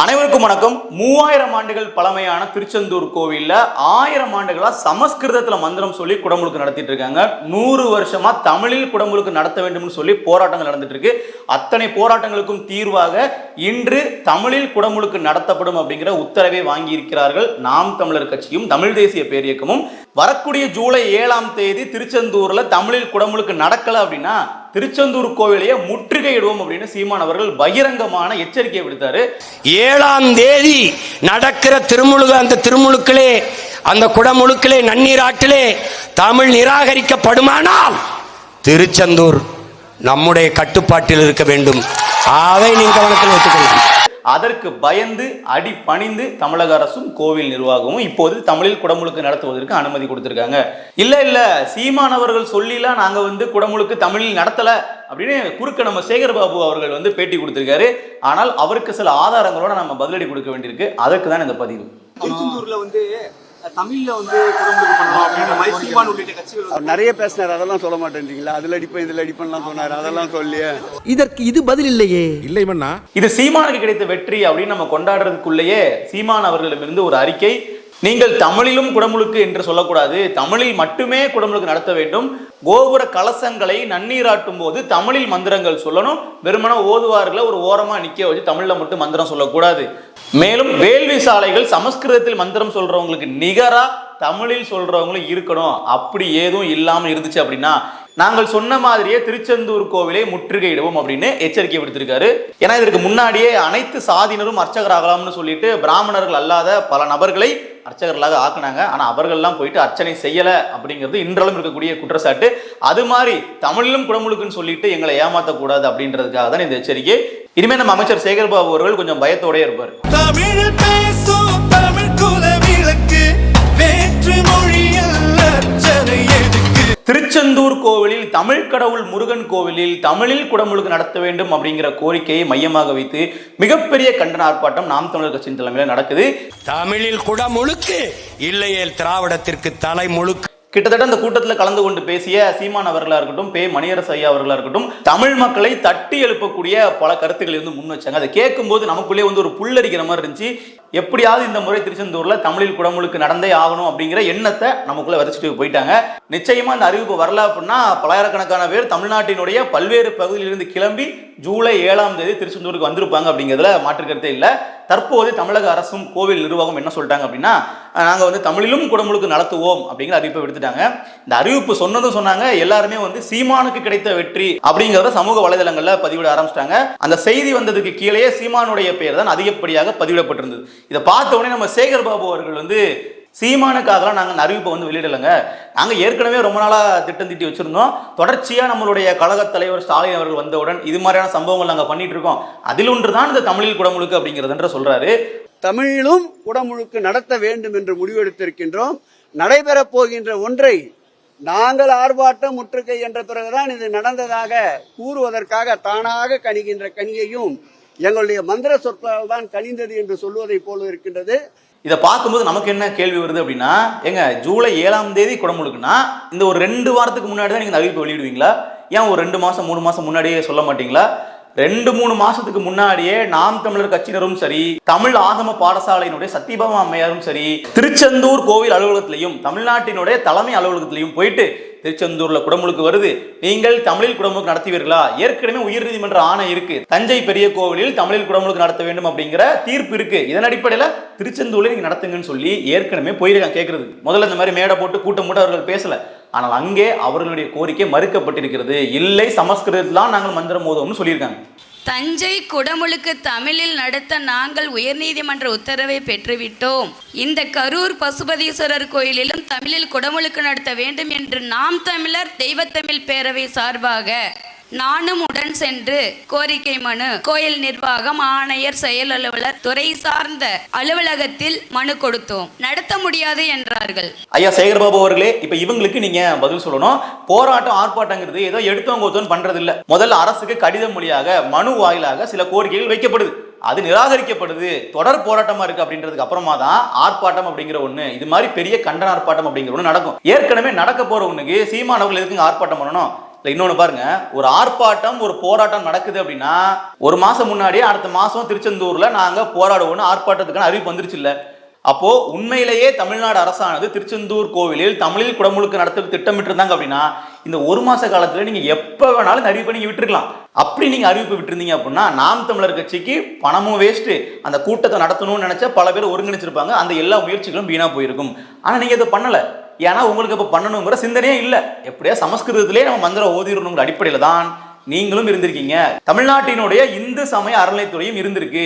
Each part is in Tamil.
அனைவருக்கும் வணக்கம். மூவாயிரம் ஆண்டுகள் பழமையான திருச்செந்தூர் கோவில்ல ஆயிரம் ஆண்டுகளா சமஸ்கிருதத்துல மந்திரம் சொல்லி குடமுழுக்கு நடத்திட்டு இருக்காங்க. நூறு வருஷமா தமிழில் குடமுழுக்கு நடத்த வேண்டும்னு சொல்லி போராட்டங்கள் நடந்துட்டு இருக்கு. அத்தனை போராட்டங்களுக்கும் தீர்வாக இன்று தமிழில் குடமுழுக்கு நடத்தப்படும் அப்படிங்கிற உத்தரவை வாங்கி இருக்கிறார்கள் நாம் தமிழர் கட்சியும் தமிழ் தேசிய பேரியக்கமும். வரக்கூடிய ஜூலை ஏழாம் தேதி திருச்செந்தூரில் தமிழில் குடமுழுக்கு நடக்கல அப்படின்னா திருச்செந்தூர் கோவிலையே முற்றுகையிடுவோம் அப்படின்னு சீமான் அவர்கள் பகிரங்கமான எச்சரிக்கையை விடுத்தாரு. ஏழாம் தேதி நடக்கிற திருமுழுக அந்த திருமுழுக்களே அந்த குடமுழுக்களே நன்னீராட்டிலே தமிழ் நிராகரிக்கப்படுமானால் திருச்செந்தூர் நம்முடைய கட்டுப்பாட்டில் இருக்க வேண்டும். அதை நீங்கள் கவனத்தில் வைத்துக்கொள்ளுங்கள் அதற்கு பயந்து அடி பணிந்து தமிழக அரசும் கோவில் நிர்வாகமும் இப்போது தமிழில் குடமுழுக்கு நடத்துவதற்கு அனுமதி கொடுத்திருக்காங்க. இல்ல இல்ல சீமானவர்கள் சொல்லிலாம் நாங்க வந்து குடமுழுக்கு தமிழில் நடத்தல அப்படின்னு குறுக்க நம்ம சேகர் பாபு அவர்கள் வந்து பேட்டி கொடுத்திருக்காரு. ஆனால் அவருக்கு சில ஆதாரங்களோட நம்ம பதிலடி கொடுக்க வேண்டியிருக்கு. அதற்கு தான் இந்த பதிவு. திருச்செந்தூர்ல வந்து தமிழ்ல வந்து அவர் நிறைய பேசினார். அதெல்லாம் சொல்ல மாட்டேன்றீங்களா? அதுல அடிப்பேன் இதுல அடிப்பேன்லாம் சொன்னார். அதெல்லாம் சொல்லியே இதற்கு இது பதில் இல்லையே. இல்லை இது சீமானுக்கு கிடைத்த வெற்றி அப்படின்னு நம்ம கொண்டாடுறதுக்குள்ளேயே சீமான் அவர்களிடமிருந்து ஒரு அறிக்கை நீங்கள் தமிழிலும் குடமுழுக்கு என்று சொல்லக்கூடாது. தமிழில் மட்டுமே குடமுழுக்கு நடத்த வேண்டும். கோபுர கலசங்களை நன்னீராட்டும் போது தமிழில் மந்திரங்கள் சொல்லணும். வெறுமன ஓதுவார்களை ஒரு ஓரமாக நிற்க வச்சு தமிழில் மட்டும் மந்திரம் சொல்லக்கூடாது. மேலும் வேள்வி சாலைகள் சமஸ்கிருதத்தில் மந்திரம் சொல்கிறவங்களுக்கு நிகராக தமிழில் சொல்கிறவங்களும் இருக்கணும். அப்படி ஏதும் இல்லாமல் இருந்துச்சு அப்படின்னா நாங்கள் சொன்ன மாதிரியே திருச்செந்தூர் கோவிலை முற்றுகையிடுவோம் அப்படின்னு எச்சரிக்கை விடுத்திருக்காரு. ஏன்னா இதற்கு முன்னாடியே அனைத்து சாதியினரும் அர்ச்சகராகலாம்னு சொல்லிட்டு பிராமணர்கள் அல்லாத பல நபர்களை அர்ச்சகர்களாக ஆக்குனாங்க. ஆனா அவர்கள்லாம் போயிட்டு அர்ச்சனை செய்யல அப்படிங்கிறது இன்றளவும் இருக்கக்கூடிய குற்றச்சாட்டு. அது மாதிரி தமிழிலும் குடமுழுக்குன்னு சொல்லிட்டு எங்களை ஏமாத்தக்கூடாது அப்படின்றதுக்காக தான் இந்த எச்சரிக்கை. இனிமே நம்ம அமைச்சர் சேகர்பாபு அவர்கள் கொஞ்சம் பயத்தோடயே இருப்பார். தமிழ் பேசும் திருச்செந்தூர் கோவிலில் தமிழ் கடவுள் முருகன் கோவிலில் தமிழில் குடமுழுக்கு நடத்த வேண்டும் அப்படிங்கிற கோரிக்கையை மையமாக வைத்து மிகப்பெரிய கண்டன ஆர்ப்பாட்டம் நாம் தமிழர் கட்சியின் தலைமையில் நடக்குது. தமிழில் குடமுழுக்கு இல்லையே திராவிடத்திற்கு தலை முழுக்கு கிட்டத்தட்ட அந்த கூட்டத்தில் கலந்து கொண்டு பேசிய சீமான் அவர்களாக இருக்கட்டும் பே மணியரசு ஐயா அவர்களாக இருக்கட்டும் தமிழ் மக்களை தட்டி எழுப்பக்கூடிய பல கருத்துக்களை வந்து முன் வச்சாங்க. அதை கேட்கும்போது நமக்குள்ளே வந்து ஒரு புல்லரிக்கிற மாதிரி இருந்துச்சு. எப்படியாவது இந்த முறை திருச்செந்தூரில் தமிழில் குடமுழுக்கு நடந்தே ஆகணும் அப்படிங்கிற எண்ணத்தை நமக்குள்ளே விதைச்சிட்டு போயிட்டாங்க. நிச்சயமாக இந்த அறிவிப்பு வரல அப்படின்னா பலாயிரக்கணக்கான பேர் தமிழ்நாட்டினுடைய பல்வேறு பகுதியிலிருந்து கிளம்பி ஜூலை ஏழாம் தேதி திருச்செந்தூருக்கு வந்திருப்பாங்க அப்படிங்கிறதுல மாற்று கருத்தே இல்லை. தற்போது தமிழக அரசும் கோவில் நிர்வாகம் என்ன சொல்லிட்டாங்க அப்படின்னா நாங்கள் வந்து தமிழிலும் குடமுழுக்கு நடத்துவோம் அப்படிங்கிற அறிவிப்பை விடுத்துட்டாங்க. இந்த அறிவிப்பு சொன்னதும் சொன்னாங்க. எல்லாருமே வந்து சீமானுக்கு கிடைத்த வெற்றி அப்படிங்கிறத சமூக வலைதளங்களில் பதிவிட ஆரம்பிச்சிட்டாங்க. அந்த செய்தி வந்ததுக்கு கீழே சீமானுடைய பெயர் தான் அதிகப்படியாக பதிவிடப்பட்டிருந்தது. இதை பார்த்த உடனே நம்ம சேகர் பாபு அவர்கள் வந்து சீமானுக்காகலாம் நாங்கள் இந்த அறிவிப்பை வந்து வெளியிடலைங்க. நாங்கள் ஏற்கனவே ரொம்ப நாளாக திட்டம் திட்டி வச்சுருந்தோம். தொடர்ச்சியாக நம்மளுடைய கழகத் தலைவர் ஸ்டாலின் அவர்கள் வந்தவுடன் இது மாதிரியான சம்பவங்கள் நாங்கள் பண்ணிகிட்டு இருக்கோம். அதில் ஒன்று தான் இந்த தமிழில் குடமுழுக்கு அப்படிங்கிறதுன்ற சொல்கிறாரு தமிழிலும் குடமுழுக்கு நடத்த வேண்டும் என்று முடிவெடுத்திருக்கின்றோம். நடைபெறப் போகின்ற ஒன்றை நாங்கள் ஆர்ப்பாட்டம் முற்றுகை என்ற பிறகுதான் இது நடந்ததாக கூறுவதற்காக தானாக கணிகின்ற கனியையும் எங்களுடைய மந்திர சொற்களால் தான் கனிந்தது என்று சொல்வதை போல இருக்கின்றது. இதை பார்க்கும்போது நமக்கு என்ன கேள்வி வருது அப்படின்னா ஏங்க ஜூலை ஏழாம் தேதி குடமுழுக்குன்னா இந்த ஒரு ரெண்டு வாரத்துக்கு முன்னாடி தான் நீங்கள் அறிவிப்பு வெளியிடுவீங்களா? ஏன் ஒரு ரெண்டு மாதம் மூணு மாதம் முன்னாடியே சொல்ல மாட்டீங்களா? ரெண்டு மூணு மாசத்துக்கு முன்னாடியே நாம் தமிழர் கட்சியினரும் சரி தமிழ் ஆகம பாடசாலையினுடைய சத்தியபாமா அம்மையாரும் சரி திருச்செந்தூர் கோவில் அலுவலகத்திலையும் தமிழ்நாட்டினுடைய தலைமை அலுவலகத்திலையும் போயிட்டு திருச்செந்தூர்ல குடமுழுக்கு வருது. நீங்கள் தமிழில் குடமுழுக்கு நடத்துவீர்களா? ஏற்கனவே உயர்நீதிமன்ற ஆணை இருக்கு. தஞ்சை பெரிய கோவிலில் தமிழில் குடமுழுக்கு நடத்த வேண்டும் அப்படிங்கிற தீர்ப்பு இருக்கு. இதன் அடிப்படையில திருச்செந்தூர்ல நீங்க நடத்துங்கன்னு சொல்லி ஏற்கனவே போயிருக்காங்க கேட்கறது முதல்ல இந்த மாதிரி மேடை போட்டு கூட்டம் மூட்டை அவர்கள் பேசல. ஆனால் அங்கே அவர்களுடைய கோரிக்கை மறுக்கப்பட்டிருக்கிறது. இல்லை சமஸ்கிருதத்தில் நாங்கள் மந்திரம் மோதுவோம்னு சொல்லியிருக்காங்க. தஞ்சை குடமுழுக்கு தமிழில் நடத்த நாங்கள் உயர்நீதிமன்ற உத்தரவை பெற்றுவிட்டோம். இந்த கரூர் பசுபதீஸ்வரர் கோயிலிலும் தமிழில் குடமுழுக்கு நடத்த வேண்டும் என்று நாம் தமிழர் தெய்வத்தமிழ் பேரவை சார்பாக நானும் உடன் சென்று கோரிக்கை மனு. கோயில் நிர்வாகம் ஆணையர் செயல் அலுவலர் துறை சார்ந்த அலுவலகத்தில் மனு கொடுத்தோம். நடத்த முடியாது என்றார்கள். ஐயா சேகர்பாபு அவர்களே இப்ப இவங்களுக்கு நீங்க பதில் சொல்லணும். போராட்டம் ஆர்ப்பாட்டங்கிறது ஏதோ எடுத்தவங்க ஒருத்தவன் பண்றது இல்ல முதல்ல அரசுக்கு கடிதம் மொழியாக மனு வாயிலாக சில கோரிக்கைகள் வைக்கப்படுது. அது நிராகரிக்கப்படுது. தொடர் போராட்டமா இருக்கு அப்படின்றதுக்கு அப்புறமா தான் ஆர்ப்பாட்டம் அப்படிங்கிற ஒண்ணு இது மாதிரி பெரிய கண்டன ஆர்ப்பாட்டம் அப்படிங்கிற ஒண்ணு நடக்கும். ஏற்கனவே நடக்க போற ஒண்ணுக்கு சீமானவர்கள் எதுக்கு ஆர்ப்பாட்டம் பண்ணணும்? இல்லை இன்னொன்னு பாருங்க. ஒரு ஆர்ப்பாட்டம் ஒரு போராட்டம் நடக்குது அப்படின்னா ஒரு மாசம் முன்னாடியே அடுத்த மாசம் திருச்செந்தூர்ல நாங்க போராடுவோம்னு ஆர்ப்பாட்டத்துக்கான அறிவிப்பு வந்துருச்சு இல்ல. அப்போ உண்மையிலேயே தமிழ்நாடு அரசானது திருச்செந்தூர் கோவிலில் தமிழில் குடமுழுக்கு நடத்த திட்டமிட்டு இருந்தாங்க அப்படின்னா இந்த ஒரு மாச காலத்துல நீங்க எப்ப வேணாலும் அறிவிப்பை நீங்க விட்டுருக்கலாம். அப்படி நீங்க அறிவிப்பு விட்டுருந்தீங்க அப்படின்னா நாம் தமிழர் கட்சிக்கு பணமும் வேஸ்ட் அந்த கூட்டத்தை நடத்தணும்னு நினைச்ச பல பேர் ஒருங்கிணைச்சிருப்பாங்க. அந்த எல்லா முயற்சிகளும் வீணா போயிருக்கும். ஆனா நீங்க இதை பண்ணல. ஏன்னா உங்களுக்கு இப்ப பண்ணணுங்கிற சிந்தனையே இல்ல. எப்படியா சமஸ்கிருதத்திலே நம்ம மந்திரம் ஓதிடணுங்கிற அடிப்படையில தான் நீங்களும் இருந்திருக்கீங்க. தமிழ்நாட்டினுடைய இந்து சமய அறநிலைத்துறையும் இருந்திருக்கு.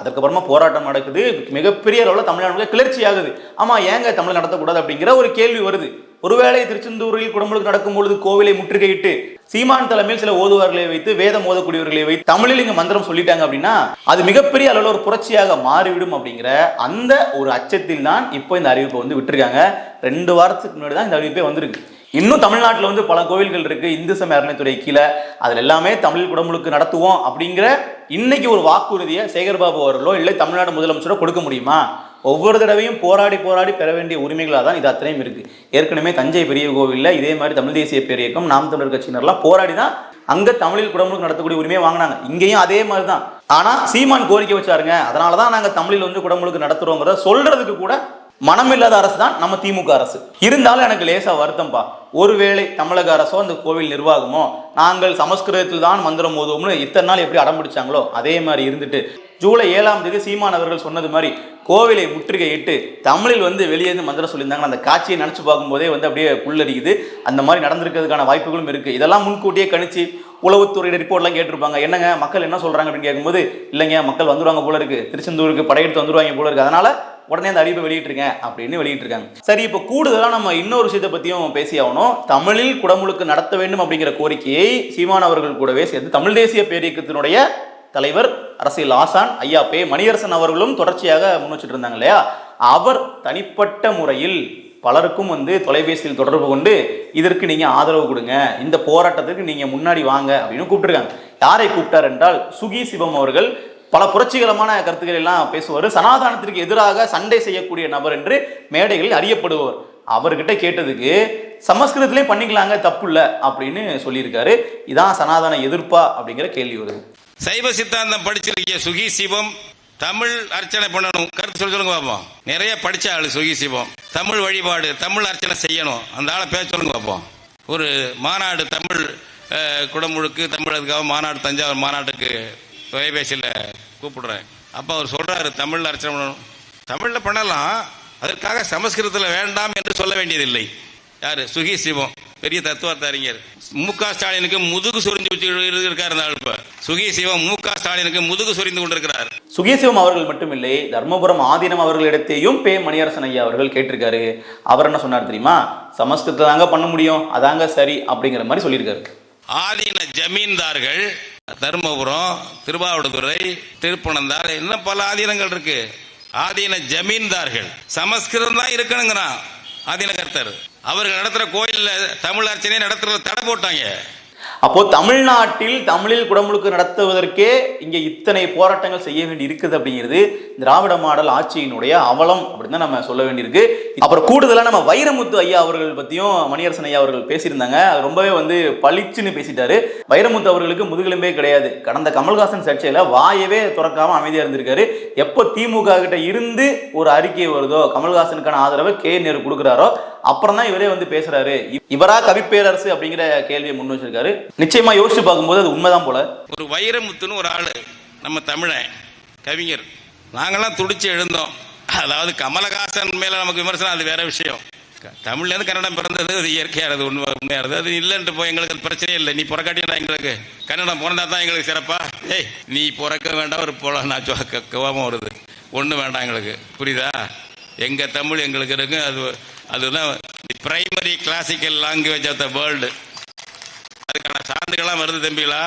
அதுக்கப்புறமா போராட்டம் நடக்குது. மிகப்பெரிய அளவில் தமிழ்நாடு கிளர்ச்சி ஆகுது ஆமா ஏங்க தமிழ் நடத்தக்கூடாது அப்படிங்கிற ஒரு கேள்வி வருது. ஒருவேளை திருச்செந்தூரில் குடமுழுக்கு நடக்கும் பொழுது கோவிலை முற்றுகையிட்டு சீமான் தலைமையில் சில ஓதுவார்களை வைத்து வேதம் ஓதக்கூடியவர்களை வைத்து தமிழில் இங்க மந்திரம் சொல்லிட்டாங்க அப்படின்னா அது மிகப்பெரிய அளவில் ஒரு புரட்சியாக மாறிவிடும் அப்படிங்கிற அந்த ஒரு அச்சத்தில் தான் இப்போ இந்த அறிவிப்பை வந்து விட்டுருக்காங்க. ரெண்டு வாரத்துக்கு முன்னாடி தான் இந்த அறிவிப்பே வந்திருக்கு. இன்னும் தமிழ்நாட்டில் வந்து பல கோவில்கள் இருக்கு. இந்து சமய அறநிலைத்துறை கீழே அதில் எல்லாமே தமிழ் குடமுழுக்கு நடத்துவோம் அப்படிங்கிற இன்னைக்கு ஒரு வாக்குறுதியை சேகர்பாபு அவர்களோ இல்லை தமிழ்நாடு முதலமைச்சரோ கொடுக்க முடியுமா? ஒவ்வொரு தடவையும் போராடி போராடி பெற வேண்டிய உரிமைகளாக தான் இது அத்தனையும் இருக்குது ஏற்கனவே தஞ்சை பெரிய கோவிலில் இதே மாதிரி தமிழ் தேசிய பேரியக்கம் நாம் தமிழர் கட்சியினர்லாம் போராடி தான் அங்கே தமிழில் குடமுழுக்கு நடத்தக்கூடிய உரிமையை வாங்கினாங்க. இங்கேயும் அதே மாதிரி தான் ஆனால் சீமான் கோரிக்கை வச்சாருங்க. அதனால தான் நாங்கள் தமிழில் வந்து குடமுழுக்கு நடத்துறோங்கிறத சொல்கிறதுக்கு கூட மனமில்லாத அரசு தான் நம்ம திமுக அரசு. இருந்தாலும் எனக்கு லேசாக வருத்தம்பா. ஒருவேளை தமிழக அரசோ அந்த கோவில் நிர்வாகமோ நாங்கள் சமஸ்கிருதத்தில் தான் மந்திரம் ஓதுவோம்னு இத்தனை நாள் எப்படி அடம் பிடிச்சாங்களோ அதே மாதிரி இருந்துட்டு. ஜூலை ஏழாம் தேதி சீமான் அவர்கள் சொன்னது மாதிரி கோவிலை முற்றுகையிட்டு தமிழில் வந்து வெளியே இருந்து மந்திரம் சொல்லியிருந்தாங்க அந்த காட்சியை நினச்சி பார்க்கும்போதே வந்து அப்படியே புல்லரிக்குது. அந்த மாதிரி நடந்திருக்கிறதுக்கான வாய்ப்புகளும் இருக்குது இதெல்லாம் முன்கூட்டியே கணிச்சு உளவுத்துறை ரிப்போர்ட்லாம் கேட்டிருப்பாங்க. என்னங்க? மக்கள் என்ன சொல்கிறாங்க அப்படின்னு கேட்கும்போது இல்லைங்க மக்கள் வந்துருவாங்க போல இருக்கு. திருச்செந்தூருக்கு படையெடுத்து வந்துருவாங்க போல இருக்கு. அதனால உடனே அந்த அறிவிப்பை வெளியிட்டிருங்க அப்படின்னு வெளியிட்டிருக்காங்க. சரி இப்போ கூடுதலாக நம்ம இன்னொரு விஷயத்தை பற்றியும் பேசி ஆகணும். தமிழில் குடமுழுக்கு நடத்த வேண்டும் அப்படிங்கிற கோரிக்கையை சீமான் அவர்கள் கூடவே சேர்ந்து தமிழ் தேசிய பேரியக்கத்தினுடைய தலைவர் அரசியல் ஆசான் ஐயா பே மணியரசன் அவர்களும் தொடர்ச்சியாக முன் வச்சுட்டு இருந்தாங்க இல்லையா? அவர் தனிப்பட்ட முறையில் பலருக்கும் வந்து தொலைபேசியில் தொடர்பு கொண்டு இதற்கு நீங்கள் ஆதரவு கொடுங்க. இந்த போராட்டத்துக்கு நீங்கள் முன்னாடி வாங்க. அப்படின்னு கூப்பிட்டுருக்காங்க. யாரை கூப்பிட்டார் என்றால் சுகி சிவம் அவர்கள் பல புரட்சிகரமான கருத்துக்கள் எல்லாம் பேசுவார். சனாதானத்திற்கு எதிராக சண்டை செய்யக்கூடிய நபர் என்று மேடைகளில் அறியப்படுபவர். அவர்கிட்ட கேட்டதுக்கு சமஸ்கிருதத்திலே பண்ணிக்கலாங்க தப்பு இல்லை. அப்படின்னு சொல்லியிருக்காரு. இதான் சனாதன எதிர்ப்பா அப்படிங்கிற கேள்வி வருது. சைவ சித்தாந்தம் படிச்சிருக்கிய சுகி சிவம் தமிழ் அர்ச்சனை பண்ணணும். கருத்து சொல்ல சொல்லுங்க பார்ப்போம் நிறைய படிச்ச ஆளு சுகி சிவம். தமிழ் வழிபாடு தமிழ் அர்ச்சனை செய்யணும். அந்த ஆளை பேச சொல்லுங்க பார்ப்போம் ஒரு மாநாடு தமிழ் குடமுழுக்கு தமிழ் அதுக்காக மாநாடு தஞ்சாவூர் மாநாட்டுக்கு தொலைபேசியில் கூப்பிடுறேன். அப்போ அவர் சொல்கிறாரு தமிழ் அர்ச்சனை பண்ணணும். தமிழில் பண்ணலாம். அதற்காக சமஸ்கிருதத்தில் வேண்டாம் என்று சொல்ல வேண்டியதில்லை. யார்? சுகி சிவம். பெரிய தத்துவார்த்த அறிஞர். மு க ஸ்டாலினுக்கு முதுகு சொரிஞ்சு இருக்காரு இந்த இப்ப சுகி சிவம் மு க ஸ்டாலினுக்கு முதுகு சொரிந்து கொண்டிருக்கிறார். சுகேசிவம் அவர்கள் மட்டுமில்லை தர்மபுரம் ஆதீனம் அவர்களிடத்தையும் பே மணியரசன் ஐயா அவர்கள் கேட்டிருக்காரு. அவர் என்ன சொன்னார் தெரியுமா? சமஸ்கிருதம் தாங்க பண்ண முடியும் அதாங்க சரி அப்படிங்கிற மாதிரி சொல்லியிருக்காரு. ஆதீன ஜமீன்தார்கள் தருமபுரம் திருவாவடுதுறை திருப்பனந்தாள் இன்னும் பல ஆதீனங்கள் இருக்கு. ஆதீன ஜமீன்தார்கள் சமஸ்கிருதம் தான் இருக்கணுங்கிறான் ஆதீன கர்த்தர். அவர்கள் நடத்துற கோயில்ல தமிழ் அர்ச்சனை நடத்துறத தடை போட்டாங்க. அப்போ தமிழ்நாட்டில் தமிழில் குடமுழுக்கு நடத்துவதற்கே இங்கே இத்தனை போராட்டங்கள் செய்ய வேண்டி இருக்குது அப்படிங்கிறது திராவிட மாடல் ஆட்சியினுடைய அவலம் அப்படின்னு தான் நம்ம சொல்ல வேண்டியிருக்கு. அப்புறம் கூடுதலாக நம்ம வைரமுத்து ஐயா அவர்கள் பற்றியும் மணியரசன் ஐயா அவர்கள் பேசியிருந்தாங்க. அது ரொம்பவே வந்து பளிச்சுன்னு பேசிட்டாரு. வைரமுத்து அவர்களுக்கு முதுகெலும்பே கிடையாது. கடந்த கமல்ஹாசன் சர்ச்சையில் வாயவே திறக்காமல் அமைதியாக இருந்திருக்காரு. எப்போ திமுக கிட்ட இருந்து ஒரு அறிக்கை வருதோ கமல்ஹாசனுக்கான ஆதரவை கே நேரு கொடுக்குறாரோ அப்புறம் தான் இவரே வந்து பேசுறாரு. இவரா கவிப்பேரரசு அப்படிங்கிற கேள்வியை முன் வச்சிருக்காரு. நிச்சயமா யோசிச்சு பார்க்கும்போது அது உண்மைதான் போல. ஒரு வைரமுத்துன்னு ஒரு ஆளு நம்ம தமிழன் கவிஞர். நாங்கெல்லாம் துடிச்சு எழுந்தோம். அதாவது கமலஹாசன் மேல நமக்கு விமர்சனம் அது வேற விஷயம். தமிழ்லேருந்து தமிழ்ல இருந்து கன்னடம் பிறந்தது அது இயற்கையானது உண்மை உண்மையானது அது இல்லைன்ட்டு போய் எங்களுக்கு அது பிரச்சனையே இல்லை. நீ பிறக்காட்டியா எங்களுக்கு. கன்னடம் பிறந்தா தான் எங்களுக்கு சிறப்பா? ஏய் நீ பிறக்க வேண்டாம் ஒரு போல நான் சொ- கோபம் வருது. ஒன்றும் வேண்டாம் எங்களுக்கு. புரியுதா? எங்க தமிழ் எங்களுக்கு இருக்கு. அது அதுதான் primary classical language of the world அதுக்கான வருது தம்பிகளா?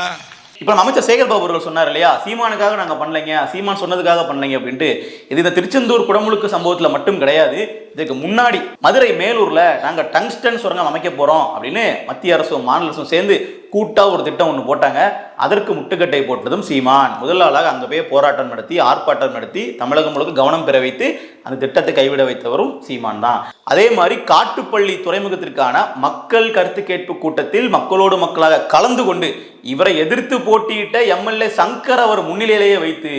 இப்போ அமைச்சர் சேகர் பாபு அவர்கள் சொன்னார் இல்லையா? சீமானுக்காக நாங்க பண்ணலைங்க சீமான் சொன்னதுக்காக பண்ணலைங்க அப்படின்ட்டு. இது இந்த திருச்செந்தூர் குடமுழுக்கு சம்பவத்துல மட்டும் கிடையாது. இதுக்கு முன்னாடி மதுரை மேலூர்ல நாங்க டங்ஸ்டன் சுரங்கம் அமைக்க போறோம் அப்படின்னு மத்திய அரசும் மாநில அரசும் சேர்ந்து கூட்டாக ஒரு திட்டம் ஒன்று போட்டாங்க. அதற்கு முட்டுக்கட்டை போட்டதும் சீமான். முதல் ஆளாக அங்கே போய் போராட்டம் நடத்தி ஆர்ப்பாட்டம் நடத்தி தமிழகம் முழுக்க கவனம் பெற வைத்து அந்த திட்டத்தை கைவிட வைத்தவரும் சீமான் தான். அதே மாதிரி காட்டுப்பள்ளி துறைமுகத்திற்கான மக்கள் கருத்து கேட்பு கூட்டத்தில் மக்களோடு மக்களாக கலந்து கொண்டு இவரை எதிர்த்து போட்டியிட்ட எம்எல்ஏ சங்கர் அவர் முன்னிலையிலேயே வைத்து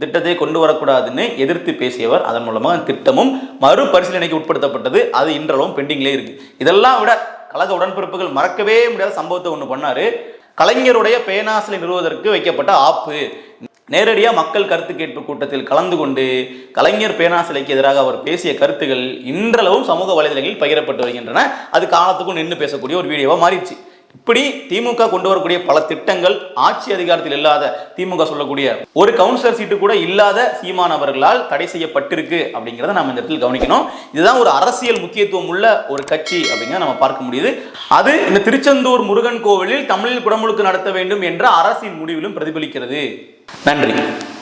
திட்டத்தை கொண்டு வரக்கூடாதுன்னு எதிர்த்து பேசியவர். அதன் மூலமாக திட்டமும் மறுபரிசீலனைக்கு உட்படுத்தப்பட்டது. அது இன்றளவும் பெண்டிங்லேயே இருக்கு. இதெல்லாம் விட கழக உடன்பிறப்புகள் மறக்கவே முடியாத சம்பவத்தை ஒன்று பண்ணாரு. கலைஞருடைய பேனாசிலை நிறுவுவதற்கு வைக்கப்பட்ட ஆப்பு. நேரடியாக மக்கள் கருத்து கேட்பு கூட்டத்தில் கலந்து கொண்டு கலைஞர் பேனா சிலைக்கு எதிராக அவர் பேசிய கருத்துகள் இன்றளவும் சமூக வலைதளங்களில் பகிரப்பட்டு வருகின்றன. அது காலத்துக்கும் நின்று பேசக்கூடிய ஒரு வீடியோவாக மாறிடுச்சு. இப்படி திமுக கொண்டு வரக்கூடிய பல திட்டங்கள் ஆட்சி அதிகாரத்தில் இல்லாத திமுக சொல்லக்கூடிய ஒரு கவுன்சிலர் சீட்டு கூட இல்லாத சீமான் அவர்களால் தடை செய்யப்பட்டிருக்கு அப்படிங்கிறத நம்ம இந்த இடத்தில் கவனிக்கணும். இதுதான் ஒரு அரசியல் முக்கியத்துவம் உள்ள ஒரு கட்சி அப்படிங்கிறத நம்ம பார்க்க முடியுது. அது இந்த திருச்செந்தூர் முருகன் கோவிலில் தமிழில் குடமுழுக்கு நடத்த வேண்டும் என்ற அரசின் முடிவிலும் பிரதிபலிக்கிறது. நன்றி.